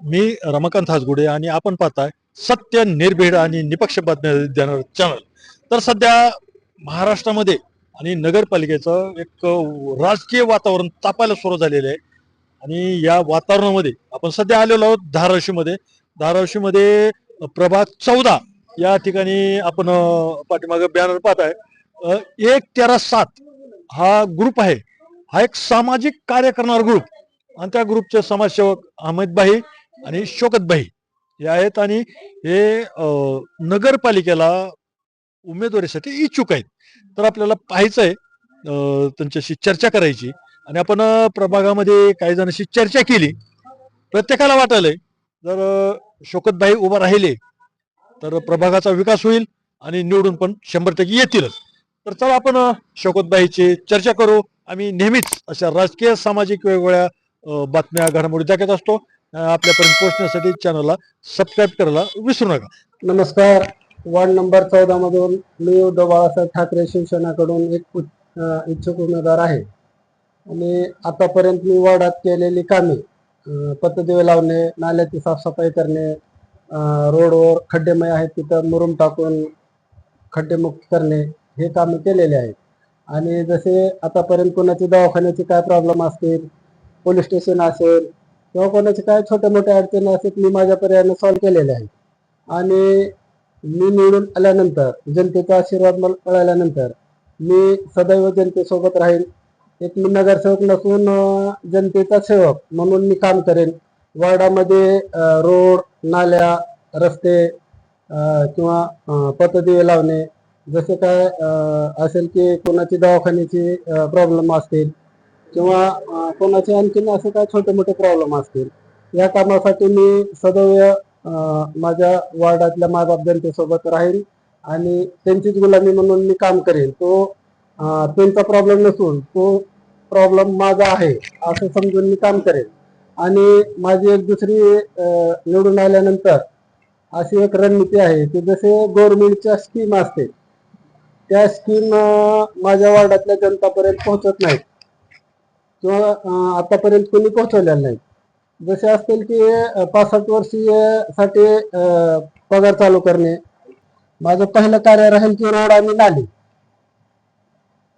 मी रमाकांत हासगुडे आणि आपण पाहताय सत्य निर्भीड आणि निपक्ष बातम्या देणार चॅनल तर सध्या महाराष्ट्रामध्ये आणि नगरपालिकेचं एक राजकीय वातावरण तापायला सुरू झालेलं आहे. आणि या वातावरणामध्ये आपण सध्या आलेलो आहोत धाराशिवमध्ये. धाराशिवमध्ये प्रभाग चौदा या ठिकाणी आपण पाठीमागे बॅनर पाहताय. एक तेरा सात हा ग्रुप आहे. हा एक सामाजिक कार्य करणारा ग्रुप आणि त्या ग्रुपचे समाजसेवक अहमद भाई आणि शोकत भाई हे आहेत आणि हे नगरपालिकेला उमेदवारीसाठी इच्छुक आहेत. तर आपल्याला पाहायचं आहे त्यांच्याशी चर्चा करायची आणि आपण प्रभागामध्ये काही जणांशी चर्चा केली. प्रत्येकाला वाटलंय जर शोकतबाई उभा राहिले तर प्रभागाचा विकास होईल आणि निवडून पण शंभर टक्के येतीलच. तर चला आपण शोकतबाईची चर्चा करू. आम्ही नेहमीच अशा राजकीय सामाजिक वेगवेगळ्या बातम्या घडामोडी दाखवत असतो. आपल्यापर्यंत पोहोचण्यासाठी चॅनलला सबस्क्राईब करायला विसरू नका. नमस्कार. वार्ड नंबर चौदा मधून मी उद्धव बाळासाहेब ठाकरे शिवसेनाकडून एक इच्छुक उमेदवार आहे. आणि आतापर्यंत मी वॉर्डात केलेली कामे पतदिवे लावणे नाल्याची साफसफाई करणे रोडवर खड्डेमय आहेत तिथं मुरुम टाकून खड्डेमुक्त करणे हे कामे केलेले आहेत. आणि जसे आतापर्यंत कोणाची दवाखान्याचे काय प्रॉब्लेम असतील पोलीस स्टेशन असेल किंवा कोणाचे काय छोट्या मोठ्या अडचणी असतील मी माझ्या पर्यायाने सॉल्व्ह केलेले आहेत. आणि मी निवडून आल्यानंतर जनतेचा आशीर्वाद मला मिळाल्यानंतर मी सदैव जनतेसोबत राहील एक मी नगरसेवक नसून जनतेचा सेवक म्हणून मी काम करेन. वार्डामध्ये रोड नाल्या रस्ते किंवा अं, पथदिवे लावणे जसे काय असेल की कोणाची दवाखान्याची प्रॉब्लेम असतील किंवा कोणाचे आणखीन असे काय छोटे मोठे प्रॉब्लेम असतील या कामासाठी मी सदैव माझ्या वार्डातल्या मायबाप जनतेसोबत राहील आणि त्यांचीच गुलामी म्हणून मी काम करेन तो त्यांचा प्रॉब्लेम नसून तो प्रॉब्लेम माझा आहे असं समजून मी काम करेन आणि माझी एक दुसरी निवडून आल्यानंतर अशी एक रणनीती आहे की जसे गव्हर्नमेंटच्या स्कीम असते त्या स्कीम माझ्या वार्डातल्या जनतापर्यंत पोहोचत नाहीत. किंवा आतापर्यंत कोणी पोहोचवलेला नाही. जसे असतील की पाच पासष्ट वर्षीयसाठी पगार चालू करणे. माझं पहिलं कार्य राहील की रोड आणि नाली.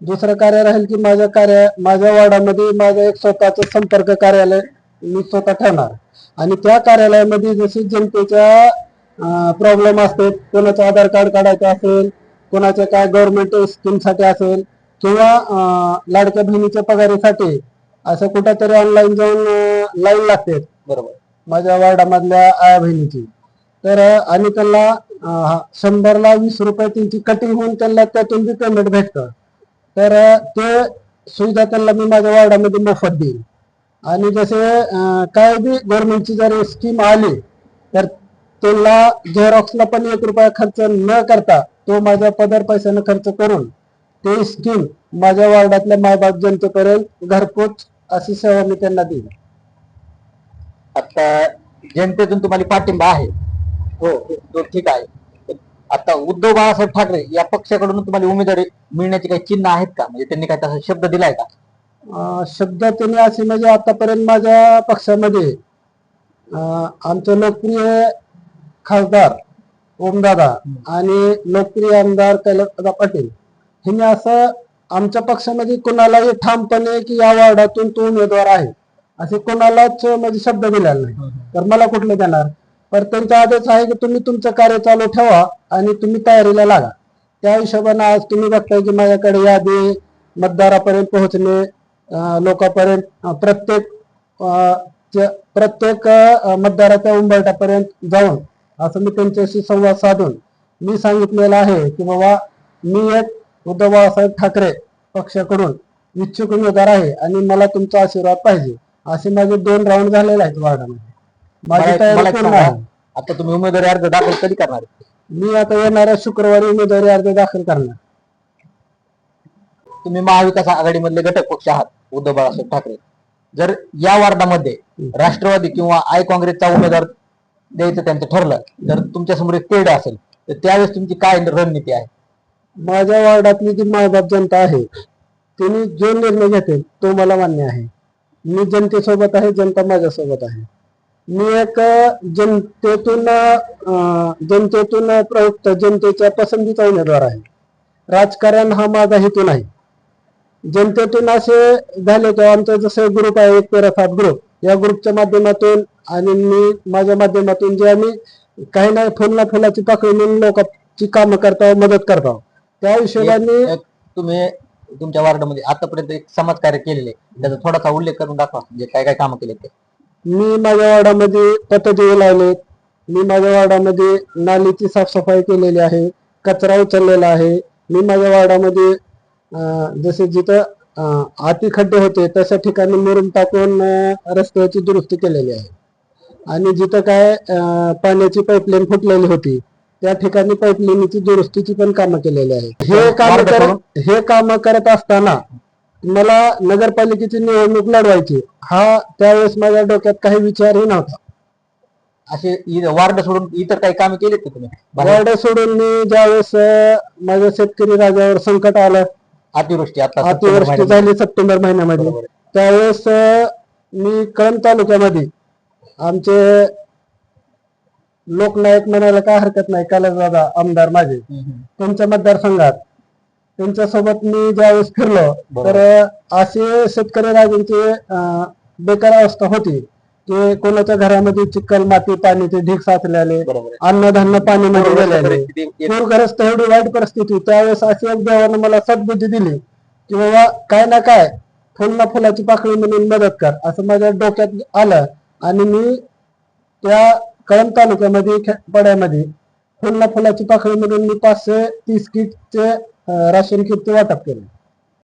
दुसरं कार्य राहील की माझ्या कार्य माझ्या वॉर्डामध्ये माझं एक स्वतःचं संपर्क कार्यालय मी स्वतः ठेवणार. आणि त्या कार्यालयामध्ये जशी जनतेच्या प्रॉब्लेम असतात कोणाचं आधार कार्ड काढायचं असेल कोणाच्या काय गव्हर्नमेंट स्कीमसाठी असेल किंवा लाडक्या बहिणीच्या पगारीसाठी असं कुठेतरी ऑनलाईन जाऊन लाईन लागते. बरोबर. माझ्या वार्डामधल्या आया बहिणीची. तर आणि त्यांना हा, शंभरला वीस रुपये त्यांची कटिंग होऊन त्यांना त्यातून बी पेमेंट भेटतं. तर ते सुविधा त्यांना मी माझ्या वार्डामध्ये मोफत देईन. आणि जसे काय बी गव्हर्नमेंटची जर स्कीम आली तर त्यांना झेरॉक्सला पण एक रुपया खर्च न करता तो माझ्या पदर पैशानं खर्च करून ते स्कीम माझ्या वार्डातल्या मायबाप जनतेपर्यंत घरपोच अशी सेवा मी त्यांना देईन. आता जनतेतून तुम्हाला पाठिंबा आहे. हो तो ठीक आहे. आता उद्धव बाळासाहेब ठाकरे या पक्षाकडून तुम्हाला उमेदवारी मिळण्याची काही चिन्ह आहेत का? म्हणजे त्यांनी काय तसा शब्द दिलाय का? अं, शब्द त्यांनी असे म्हणजे आतापर्यंत माझ्या पक्षामध्ये अं, आमचे लोकप्रिय खासदार ओमदादा आणि लोकप्रिय आमदार कैलासदादा पाटील ह्यांनी असं आमच्या पक्षामध्ये कोणालाही ठामपणे की या वार्डातून तो उमेदवार आहे असे कोणालाच म्हणजे शब्द दिलेला नाही. तर मला कुठले देणार? तर त्यांचा आदेश आहे की तुम्ही तुमचं कार्य चालू ठेवा आणि तुम्ही तयारीला लागा. त्या हिशोबाने आज तुम्ही बघताय की माझ्याकडे यादी मतदारापर्यंत पोहोचणे लोकांपर्यंत प्रत्येक प्रत्येक मतदाराच्या उंबरट्यापर्यंत जाऊन असं मी त्यांच्याशी संवाद साधून मी सांगितलेलं आहे की बाबा मी एक उद्धव बाळासाहेब ठाकरे पक्षाकडून इच्छुक उमेदवार आहे आणि मला तुमचा आशीर्वाद पाहिजे असे माझे दोन राऊंड झालेले आहेत वार्डामध्ये. माझी तयारी पूर्ण आहे. आता तुम्ही उमेदवारी अर्ज दाखल कधी करणार? मी आता येणाऱ्या शुक्रवारी उमेदवारी अर्ज दाखल करणार. तुम्ही महाविकास आघाडीमधले घटक पक्ष आहात उद्धव बाळासाहेब ठाकरे. जर या वार्डामध्ये राष्ट्रवादी किंवा आय काँग्रेसचा उमेदवार द्यायचं त्यांचं ठरलं तर तुमच्यासमोर एक पेढ असेल तर त्यावेळेस तुमची काय रणनीती आहे? माझ्या वार्डातली जी मायबाप जनता आहे त्यांनी जो निर्णय घेतील तो मला मान्य आहे. मी जनतेसोबत आहे जनता माझ्यासोबत आहे. मी एक जनतेतून जनतेतून प्रयुक्त जनतेच्या पसंतीचा उमेदवार आहे. राजकारण हा माझा हेतू नाही. जनतेतून असे झाले तर आमचं जसं ग्रुप आहे एक तेरा सात ग्रुप या ग्रुपच्या माध्यमातून आणि मी माझ्या माध्यमातून जे आम्ही काही नाही फुलना फुलाची पाकळी म्हणून लोकांची कामं करता मदत करतो त्या हिशोबाने तुम्ही तुमच्या वार्डामध्ये आतापर्यंत एक समाजकार्य केलेले त्याचा थोडासा उल्लेख करून दाखवा म्हणजे काय काय कामं केले ते. मी माझ्या वार्डामध्ये पथदिवे लावले. मी माझ्या वार्डामध्ये नालीची साफसफाई केलेली आहे. कचरा उचललेला आहे. मी माझ्या वार्डामध्ये जसे जिथं आती खड्डे होते तशा ठिकाणी मुरुम टाकून रस्त्याची दुरुस्ती केलेली आहे. आणि जिथं काय पाण्याची पाईपलाईन फुटलेली होती त्या ठिकाणी पाईपलाईनची दुरुस्तीची पण कामं केलेली आहे हे काम करत हे काम करत असताना मला नगरपालिकेची निवडणूक लढवायची. हा त्यावेळेस माझ्या डोक्यात काही विचारही नव्हता. असे इ- वार्ड सोडून इतर काही कामे केलेत का तुम्ही? बाहेर? वार्ड सोडून मी ज्यावेळेस अं, माझ्या शेतकरी राजावर संकट आलं अतिवृष्टी आता अतिवृष्टी झाली सप्टेंबर महिन्यामध्ये. बरोबर. त्यावेळेस अं, मी कळंब तालुक्यामध्ये आमचे लोकनायक म्हणायला काय हरकत नाही. दादा आमदार माझे. हम्म, हम्म. त्यांच्या मतदारसंघात. त्यांच्यासोबत मी ज्यावेळेस फिरलो. तर असे शेतकरी राजांची बेकार अवस्था होती की कोणाच्या घरामध्ये चिखल माती पाण्याचे ढीक साचलेले. अन्नधान्य पाणीमध्ये पूरग्रस्त गेलेले. पूरग्रस्त एवढी वाईट परिस्थिती. त्यावेळेस अशी एक देवानं मला सद्बुद्धी दिली की बाबा काय ना काय फुलना फुलाची पाकळी म्हणून मदत कर असं माझ्या डोक्यात आलं. आणि मी त्या कळंब तालुक्यामध्ये खे- पड्यामध्ये फुलना फुलाची पाकळी म्हणून मी पाचशे तीस किटचे राशन किटचे वाटप केले.